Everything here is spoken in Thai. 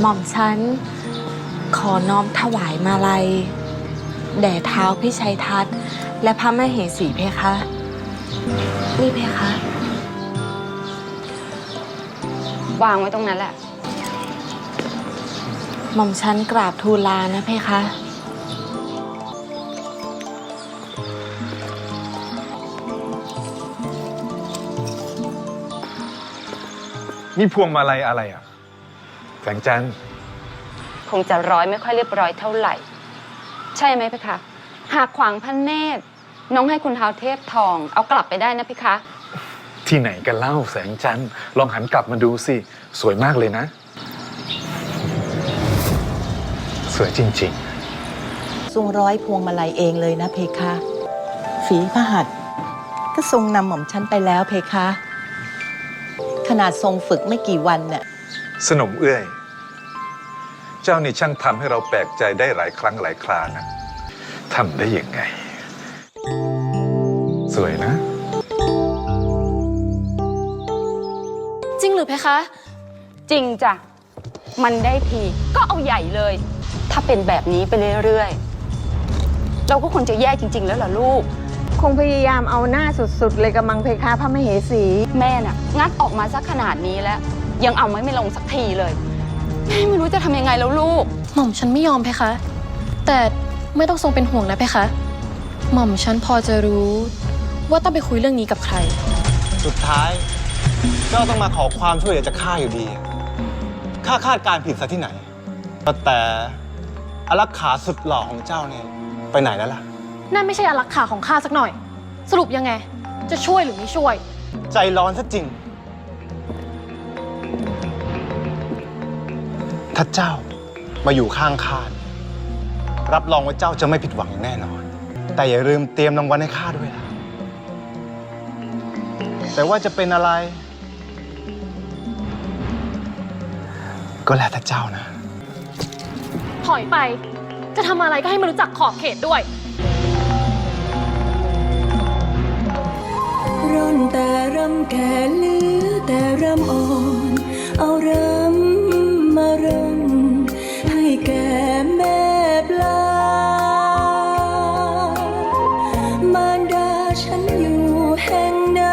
หม่อมฉัน ขอน้อมถวายมาลัย แด่เท้าพี่ชัยทัศน์ และพระมเหสีเพคะ นี่เพคะ วางไว้ตรงนั้นแหละ หม่อมฉันกราบทูลลานะเพคะ นี่พวงมาลัยอะไรอะ แสงจันทร์คงจะร้อยไม่ค่อยเรียบร้อยเท่าไหร่ ใช่ไหมเพคะ หากขวางพระเนตร น้องให้คุณเท้าวเทพทอง เอากลับไปได้นะเพคะ ที่ไหนกันเล่าแสงจันทร์ลองหันกลับมาดูสิ สวยมากเลยนะ สวยจริง ทรงร้อยพวงมาลัยเองเลยนะเพคะ ฝีพระหัตถ์ก็ทรงนำหม่อมฉันไปแล้วเพคะ ขนาดทรงฝึกไม่กี่วันน่ะๆ สนมเอื้อย เจ้านี่ช่างทำให้เราแปลกใจได้หลายครั้งหลายครานะทำได้ยังไง สวยนะ จริงหรือเพคะ จริงจ้ะ มันได้ทีก็เอาใหญ่เลย ถ้าเป็นแบบนี้ไปเรื่อยๆ เราก็คงจะแย่จริง ๆ แล้วล่ะลูก คงพยายามเอาหน้าสุดๆ เลยกำมังเพคะพระมเหสี แม่น่ะงัดออกมาสักขนาดนี้แล้ว ยังเอาไม่ไม่ลงสักทีเลยแม่ไม่รู้จะทำยังไงแล้วลูก หม่อมฉันไม่ยอมเพคะ แต่ไม่ต้องทรงเป็นห่วงนะเพคะ หม่อมฉันพอจะรู้ว่าต้องไปคุยเรื่องนี้กับใคร สุดท้ายเจ้าต้องมาขอความช่วยเหลือจากข้าอยู่ดี ข้าคาดการณ์ผิดซะที่ไหน แต่อารักขาสุดหล่อของเจ้าเนี่ยไปไหนแล้วล่ะ นั่นไม่ใช่อารักขาของข้าสักหน่อย สรุปยังไง จะช่วยหรือไม่ช่วย ใจร้อนซะจริง ถ้าเจ้ามาอยู่ข้างข้าเนี่ยรับรองว่าเจ้าจะไม่ผิดหวังอย่างแน่นอน แต่อย่าลืมเตรียมรางวัลให้ข้าด้วยล่ะ แต่ว่าจะเป็นอะไร ก็แล้วแต่เจ้านะ ถอยไป จะทำอะไรก็ให้มันรู้จักขอบเขตด้วย ร่อนแต่รำแก่เหลือแต่รำอ่อน เอารำ มารดาฉันอยู่แห่งนั้น